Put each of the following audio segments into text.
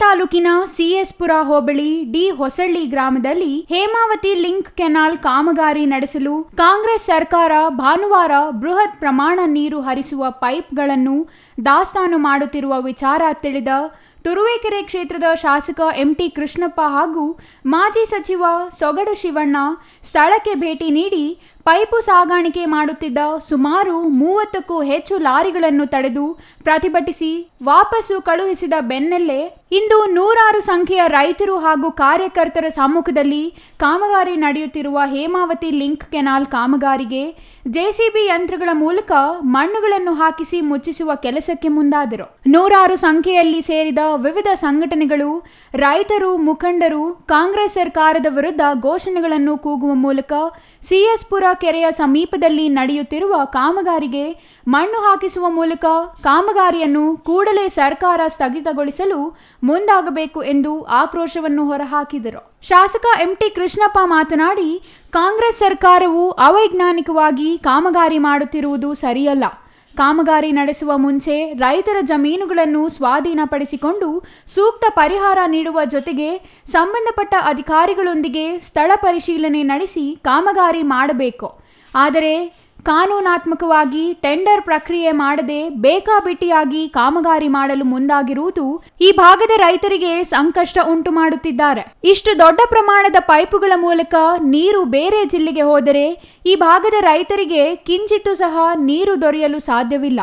ತಾಲೂಕಿನ ಸಿಎಸ್ಪುರ ಹೋಬಳಿ ಡಿ ಹೊಸಳ್ಳಿ ಗ್ರಾಮದಲ್ಲಿ Hemavathi link canal ಕಾಮಗಾರಿ ನಡೆಸಲು ಕಾಂಗ್ರೆಸ್ ಸರ್ಕಾರ ಭಾನುವಾರ ಬೃಹತ್ ಪ್ರಮಾಣ ನೀರು ಹರಿಸುವ ಪೈಪ್ಗಳನ್ನು ದಾಸ್ತಾನು ಮಾಡುತ್ತಿರುವ ವಿಚಾರ ತಿಳಿದ ತುರುವೇಕೆರೆ ಕ್ಷೇತ್ರದ ಶಾಸಕ ಎಂಟಿ ಕೃಷ್ಣಪ್ಪ ಹಾಗೂ ಮಾಜಿ ಸಚಿವ ಸೊಗಡು ಶಿವಣ್ಣ ಸ್ಥಳಕ್ಕೆ ಭೇಟಿ ನೀಡಿ ಪೈಪು ಸಾಗಾಣಿಕೆ ಮಾಡುತ್ತಿದ್ದ ಸುಮಾರು ಮೂವತ್ತಕ್ಕೂ ಹೆಚ್ಚು ಲಾರಿಗಳನ್ನು ತಡೆದು ಪ್ರತಿಭಟಿಸಿ ವಾಪಸ್ಸು ಕಳುಹಿಸಿದ ಬೆನ್ನಲ್ಲೇ ಇಂದು ನೂರಾರು ಸಂಖ್ಯೆಯ ರೈತರು ಹಾಗೂ ಕಾರ್ಯಕರ್ತರ ಸಮ್ಮುಖದಲ್ಲಿ ಕಾಮಗಾರಿ ನಡೆಯುತ್ತಿರುವ ಹೇಮಾವತಿ ಲಿಂಕ್ ಕೆನಾಲ್ ಕಾಮಗಾರಿಗೆ ಜೆಸಿಬಿ ಯಂತ್ರಗಳ ಮೂಲಕ ಮಣ್ಣುಗಳನ್ನು ಹಾಕಿಸಿ ಮುಚ್ಚಿಸುವ ಕೆಲಸಕ್ಕೆ ಮುಂದಾದರು. ನೂರಾರು ಸಂಖ್ಯೆಯಲ್ಲಿ ಸೇರಿದ ವಿವಿಧ ಸಂಘಟನೆಗಳು, ರೈತರು, ಮುಖಂಡರು, ಕಾಂಗ್ರೆಸ್ ಸರ್ಕಾರದ ವಿರುದ್ಧ ಘೋಷಣೆಗಳನ್ನು ಕೂಗುವ ಮೂಲಕ ಸಿಎಸ್ಪುರ ಕೆರೆಯ ಸಮೀಪದಲ್ಲಿ ನಡೆಯುತ್ತಿರುವ ಕಾಮಗಾರಿಗೆ ಮಣ್ಣು ಹಾಕಿಸುವ ಮೂಲಕ ಕಾಮಗಾರಿಯನ್ನು ಕೂಡಲೇ ಸರ್ಕಾರ ಸ್ಥಗಿತಗೊಳಿಸಲು ಮುಂದಾಗಬೇಕು ಎಂದು ಆಕ್ರೋಶವನ್ನು ಹೊರಹಾಕಿದರು. ಶಾಸಕ ಎಂಟಿ ಕೃಷ್ಣಪ್ಪ ಮಾತನಾಡಿ, ಕಾಂಗ್ರೆಸ್ ಸರ್ಕಾರವು ಅವೈಜ್ಞಾನಿಕವಾಗಿ ಕಾಮಗಾರಿ ಮಾಡುತ್ತಿರುವುದು ಸರಿಯಲ್ಲ. ಕಾಮಗಾರಿ ನಡೆಸುವ ಮುಂಚೆ ರೈತರ ಜಮೀನುಗಳನ್ನು ಸ್ವಾಧೀನಪಡಿಸಿಕೊಂಡು ಸೂಕ್ತ ಪರಿಹಾರ ನೀಡುವ ಜೊತೆಗೆ ಸಂಬಂಧಪಟ್ಟ ಅಧಿಕಾರಿಗಳೊಂದಿಗೆ ಸ್ಥಳ ಪರಿಶೀಲನೆ ನಡೆಸಿ ಕಾಮಗಾರಿ ಮಾಡಬೇಕು. ಆದರೆ ಕಾನೂನಾತ್ಮಕವಾಗಿ ಟೆಂಡರ್ ಪ್ರಕ್ರಿಯೆ ಮಾಡದೆ ಬೇಕಾಬಿಟ್ಟಿಯಾಗಿ ಕಾಮಗಾರಿ ಮಾಡಲು ಮುಂದಾಗಿರುವುದು ಈ ಭಾಗದ ರೈತರಿಗೆ ಸಂಕಷ್ಟ ಉಂಟು ಮಾಡುತ್ತಿದ್ದಾರೆ. ಇಷ್ಟು ದೊಡ್ಡ ಪ್ರಮಾಣದ ಪೈಪುಗಳ ಮೂಲಕ ನೀರು ಬೇರೆ ಜಿಲ್ಲೆಗೆ ಹೋದರೆ ಈ ಭಾಗದ ರೈತರಿಗೆ ಕಿಂಚಿತ್ತೂ ಸಹ ನೀರು ದೊರೆಯಲು ಸಾಧ್ಯವಿಲ್ಲ.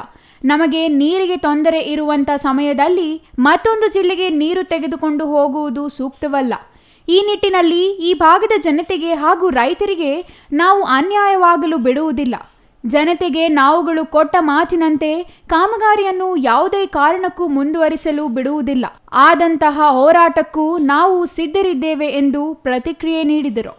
ನಮಗೆ ನೀರಿಗೆ ತೊಂದರೆ ಇರುವಂಥ ಸಮಯದಲ್ಲಿ ಮತ್ತೊಂದು ಜಿಲ್ಲೆಗೆ ನೀರು ತೆಗೆದುಕೊಂಡು ಹೋಗುವುದು ಸೂಕ್ತವಲ್ಲ. ಈ ನಿಟ್ಟಿನಲ್ಲಿ ಈ ಭಾಗದ ಜನತೆಗೆ ಹಾಗೂ ರೈತರಿಗೆ ನಾವು ಅನ್ಯಾಯವಾಗಲು ಬಿಡುವುದಿಲ್ಲ. ಜನತೆಗೆ ನಾವುಗಳು ಕೊಟ್ಟ ಮಾತಿನಂತೆ ಕಾಮಗಾರಿಯನ್ನು ಯಾವುದೇ ಕಾರಣಕ್ಕೂ ಮುಂದುವರಿಸಲು ಬಿಡುವುದಿಲ್ಲ. ಆದಂತಹ ಹೋರಾಟಕ್ಕೂ ನಾವು ಸಿದ್ಧರಿದ್ದೇವೆ ಎಂದು ಪ್ರತಿಕ್ರಿಯೆ ನೀಡಿದರು.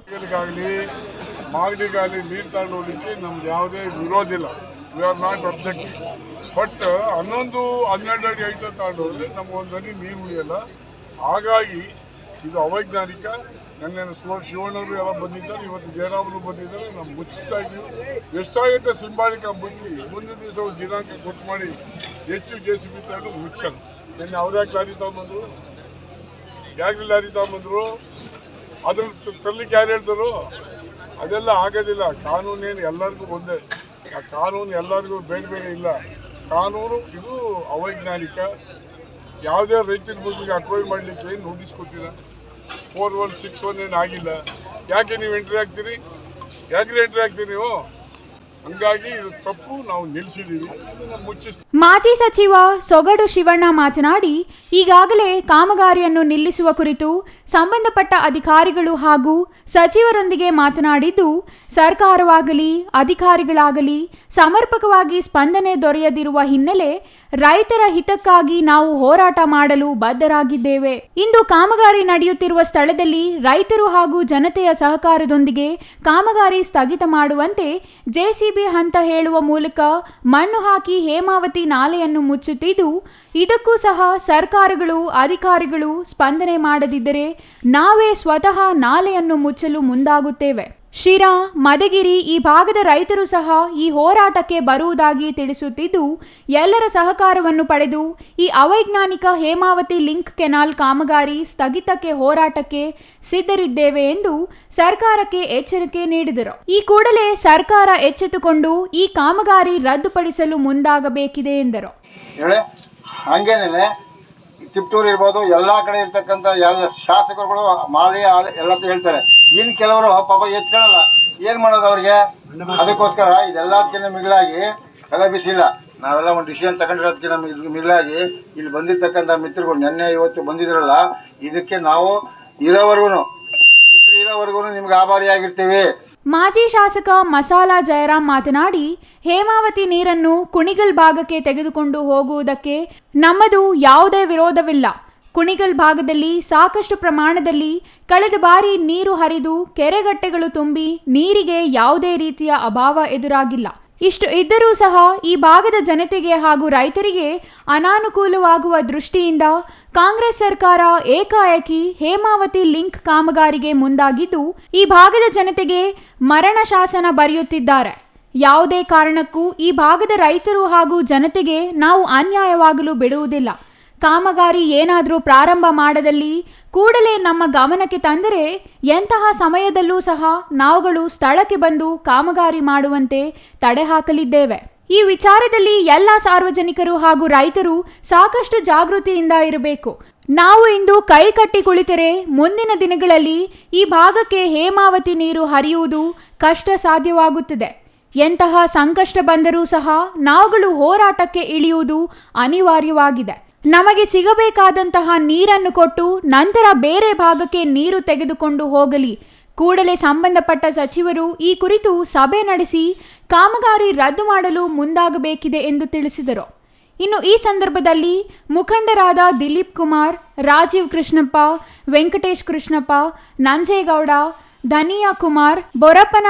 ಬಟ್ ಹನ್ನೊಂದು, ಹನ್ನೆರಡು ಅಡಿ ಐಟ ನೀರು ಉಳಿಯಲ್ಲ. ಹಾಗಾಗಿ ಇದು ಅವೈಜ್ಞಾನಿಕ ನನ್ನ ಶಿವ ಶಿವಣ್ಣವರು ಎಲ್ಲ ಬಂದಿದ್ದಾರೆ, ಇವತ್ತು ಜಯರಾಮರು ಬಂದಿದ್ದಾರೆ, ನಾವು ಮುಚ್ಚಿಸ್ತಾ ಇದ್ದೀವಿ. ಎಷ್ಟಾಗುತ್ತೆ ಸಿಂಬಾಲಿಕ ಮುಚ್ಚಿ, ಮುಂದಿನ ದಿವಸ ದಿನಾಂಕ ಕೊಟ್ಟು ಮಾಡಿ ಹೆಚ್ಚು ಜೆ ಸಿ ಬಿ ತಗೊಂಡು ಮುಚ್ಚಲ್ಲ. ನಿನ್ನೆ ಅವ್ರ್ಯಾಕೆ ಲಾರಿ ತಗೊಂಬಂದ್ರು ಯಾಕೆ ಲಾರಿ ತಗೊಂಬಂದ್ರು ಅದನ್ನು ತರಲಿಕ್ಕೆ ಯಾರು ಹೇಳಿದ್ರು? ಅದೆಲ್ಲ ಆಗೋದಿಲ್ಲ. ಕಾನೂನೇನು ಎಲ್ಲರಿಗೂ ಒಂದೇ. ಆ ಕಾನೂನು ಎಲ್ಲರಿಗೂ ಬೇರೆ ಬೇರೆ ಇಲ್ಲ. ಕಾನೂನು ಇದು ಅವೈಜ್ಞಾನಿಕ. ಯಾವುದೇ ರೈತರ ಭೂಮಿಗೆ ಅಕ್ವೈರ್ ಮಾಡಲಿಕ್ಕೆ ನೋಟಿಸ್ ಕೊಟ್ಟಿಲ್ಲ. ಫೋರ್ ಒನ್ ಸಿಕ್ಸ್ ಒನ್ ಏನು ಆಗಿಲ್ಲ. ಯಾಕೆ ನೀವು ಎಂಟ್ರಿ ಆಗ್ತೀರಿ? ಯಾಕೆ ಎಂಟ್ರಿ ಆಗ್ತೀರಿ ನೀವು? ಹಂಗಾಗಿ ತಪ್ಪು, ನಾವು ನಿಲ್ಲಿಸಿದ್ದೀವಿ ಇದನ್ನು ಮಾಜಿ ಸಚಿವ ಸೊಗಡು ಶಿವಣ್ಣ ಮಾತನಾಡಿ, ಈಗಾಗಲೇ ಕಾಮಗಾರಿಯನ್ನು ನಿಲ್ಲಿಸುವ ಕುರಿತು ಸಂಬಂಧಪಟ್ಟ ಅಧಿಕಾರಿಗಳು ಹಾಗೂ ಸಚಿವರೊಂದಿಗೆ ಮಾತನಾಡಿದ್ದು, ಸರ್ಕಾರವಾಗಲಿ, ಅಧಿಕಾರಿಗಳಾಗಲಿ ಸಮರ್ಪಕವಾಗಿ ಸ್ಪಂದನೆ ದೊರೆಯದಿರುವ ಹಿನ್ನೆಲೆ ರೈತರ ಹಿತಕ್ಕಾಗಿ ನಾವು ಹೋರಾಟ ಮಾಡಲು ಬದ್ಧರಾಗಿದ್ದೇವೆ. ಇಂದು ಕಾಮಗಾರಿ ನಡೆಯುತ್ತಿರುವ ಸ್ಥಳದಲ್ಲಿ ರೈತರು ಹಾಗೂ ಜನತೆಯ ಸಹಕಾರದೊಂದಿಗೆ ಕಾಮಗಾರಿ ಸ್ಥಗಿತ ಮಾಡುವಂತೆ ಜೆಸಿಬಿ ಹಂತ ಹೇಳುವ ಮೂಲಕ ಮಣ್ಣು ಹಾಕಿ ಹೇಮಾವತಿ ನಾಲೆಯನ್ನು ಮುಚ್ಚುತ್ತಿದ್ದು, ಇದಕ್ಕೂ ಸಹ ಸರ್ಕಾರಗಳು, ಅಧಿಕಾರಿಗಳು ಸ್ಪಂದನೆ ಮಾಡದಿದ್ದರೆ ನಾವೇ ಸ್ವತಃ ನಾಲೆಯನ್ನು ಮುಚ್ಚಲು ಮುಂದಾಗುತ್ತೇವೆ. ಶಿರಾ, ಮದಗಿರಿ ಈ ಭಾಗದ ರೈತರು ಸಹ ಈ ಹೋರಾಟಕ್ಕೆ ಬರುವುದಾಗಿ ತಿಳಿಸುತ್ತಿದ್ದು, ಎಲ್ಲರ ಸಹಕಾರವನ್ನು ಪಡೆದು ಈ ಅವೈಜ್ಞಾನಿಕ ಹೇಮಾವತಿ ಲಿಂಕ್ ಕೆನಾಲ್ ಕಾಮಗಾರಿ ಸ್ಥಗಿತಕ್ಕೆ ಹೋರಾಟಕ್ಕೆ ಸಿದ್ಧರಿದ್ದೇವೆ ಎಂದು ಸರ್ಕಾರಕ್ಕೆ ಎಚ್ಚರಿಕೆ ನೀಡಿದರು. ಈ ಕೂಡಲೇ ಸರ್ಕಾರ ಎಚ್ಚೆತ್ತುಕೊಂಡು ಈ ಕಾಮಗಾರಿ ರದ್ದುಪಡಿಸಲು ಮುಂದಾಗಬೇಕಿದೆ ಎಂದರು. ಚಿಪ್ಟೂರು ಇರ್ಬೋದು, ಎಲ್ಲ ಕಡೆ ಇರ್ತಕ್ಕಂಥ ಎಲ್ಲ ಶಾಸಕರುಗಳು ಮಾಲಿ ಎಲ್ಲ ಹೇಳ್ತಾರೆ. ಇನ್ನು ಕೆಲವರು ಪಾಪ ಎತ್ಕೊಳ್ಳಲ್ಲ ಏನು ಮಾಡೋದು ಅವ್ರಿಗೆ? ಅದಕ್ಕೋಸ್ಕರ ಇದೆಲ್ಲದಕ್ಕಿಂತ ಮಿಗಿಲಾಗಿ ತಲೆ ಬಿಸಿಲ್ಲ. ನಾವೆಲ್ಲ ಒಂದು ಡಿಸಿಷನ್ ತಗೊಂಡಿರೋದಕ್ಕಿಂತ ಮಿಗ್- ಮಿಗಿಲಾಗಿ ಇಲ್ಲಿ ಬಂದಿರ್ತಕ್ಕಂಥ ಮಿತ್ರಗಳು ನೆನ್ನೆ ಇವತ್ತು ಬಂದಿದ್ರಲ್ಲ, ಇದಕ್ಕೆ ನಾವು ಇರೋವರೆಗೂ ನಿಮ್ಗೆ ಆಭಾರಿಯಾಗಿರ್ತೀವಿ. ಮಾಜಿ ಶಾಸಕ ಮಸಾಲಾ ಜಯರಾಮ್ ಮಾತನಾಡಿ, ಹೇಮಾವತಿ ನೀರನ್ನು ಕುಣಿಗಲ್ ಭಾಗಕ್ಕೆ ತೆಗೆದುಕೊಂಡು ಹೋಗುವುದಕ್ಕೆ ನಮ್ಮದು ಯಾವುದೇ ವಿರೋಧವಿಲ್ಲ. ಕುಣಿಗಲ್ ಭಾಗದಲ್ಲಿ ಸಾಕಷ್ಟು ಪ್ರಮಾಣದಲ್ಲಿ ಕಳೆದ ಬಾರಿ ನೀರು ಹರಿದು ಕೆರೆಗಟ್ಟೆಗಳು ತುಂಬಿ ನೀರಿಗೆ ಯಾವುದೇ ರೀತಿಯ ಅಭಾವ ಎದುರಾಗಿಲ್ಲ. ಇಷ್ಟು ಇದ್ದರೂ ಸಹ ಈ ಭಾಗದ ಜನತೆಗೆ ಹಾಗೂ ರೈತರಿಗೆ ಅನಾನುಕೂಲವಾಗುವ ದೃಷ್ಟಿಯಿಂದ ಕಾಂಗ್ರೆಸ್ ಸರ್ಕಾರ ಏಕಾಏಕಿ ಹೇಮಾವತಿ ಲಿಂಕ್ ಕಾಮಗಾರಿಗೆ ಮುಂದಾಗಿದ್ದು, ಈ ಭಾಗದ ಜನತೆಗೆ ಮರಣ ಶಾಸನ ಬರೆಯುತ್ತಿದ್ದಾರೆ. ಯಾವುದೇ ಕಾರಣಕ್ಕೂ ಈ ಭಾಗದ ರೈತರು ಹಾಗೂ ಜನತೆಗೆ ನಾವು ಅನ್ಯಾಯವಾಗಲು ಬಿಡುವುದಿಲ್ಲ. ಕಾಮಗಾರಿ ಏನಾದರೂ ಪ್ರಾರಂಭ ಮಾಡದಲ್ಲಿ ಕೂಡಲೇ ನಮ್ಮ ಗಮನಕ್ಕೆ ತಂದರೆ ಎಂತಹ ಸಮಯದಲ್ಲೂ ಸಹ ನಾವುಗಳು ಸ್ಥಳಕ್ಕೆ ಬಂದು ಕಾಮಗಾರಿ ಮಾಡುವಂತೆ ತಡೆ ಹಾಕಲಿದ್ದೇವೆ. ಈ ವಿಚಾರದಲ್ಲಿ ಎಲ್ಲ ಸಾರ್ವಜನಿಕರು ಹಾಗೂ ರೈತರು ಸಾಕಷ್ಟು ಜಾಗೃತಿಯಿಂದ ಇರಬೇಕು. ನಾವು ಇಂದು ಕೈ ಕಟ್ಟಿ ಕುಳಿತರೆ ಮುಂದಿನ ದಿನಗಳಲ್ಲಿ ಈ ಭಾಗಕ್ಕೆ ಹೇಮಾವತಿ ನೀರು ಹರಿಯುವುದು ಕಷ್ಟ ಸಾಧ್ಯವಾಗುತ್ತದೆ ಎಂತಹ ಸಂಕಷ್ಟ ಬಂದರೂ ಸಹ ನಾವುಗಳು ಹೋರಾಟಕ್ಕೆ ಇಳಿಯುವುದು ಅನಿವಾರ್ಯವಾಗಿದೆ. ನಮಗೆ ಸಿಗಬೇಕಾದಂತಹ ನೀರನ್ನು ಕೊಟ್ಟು ನಂತರ ಬೇರೆ ಭಾಗಕ್ಕೆ ನೀರು ತೆಗೆದುಕೊಂಡು ಹೋಗಲಿ. ಕೂಡಲೇ ಸಂಬಂಧಪಟ್ಟ ಸಚಿವರು ಈ ಕುರಿತು ಸಭೆ ನಡೆಸಿ ಕಾಮಗಾರಿ ರದ್ದು ಮಾಡಲು ಮುಂದಾಗಬೇಕಿದೆ ಎಂದು ತಿಳಿಸಿದರು. ಇನ್ನು ಈ ಸಂದರ್ಭದಲ್ಲಿ ಮುಖಂಡರಾದ ದಿಲೀಪ್ ಕುಮಾರ್, ರಾಜೀವ್ ಕೃಷ್ಣಪ್ಪ, ವೆಂಕಟೇಶ್ ಕೃಷ್ಣಪ್ಪ, ನಂಜೇಗೌಡ, ಧನಿಯಾ ಕುಮಾರ್ ಬೊರಪ್ಪನ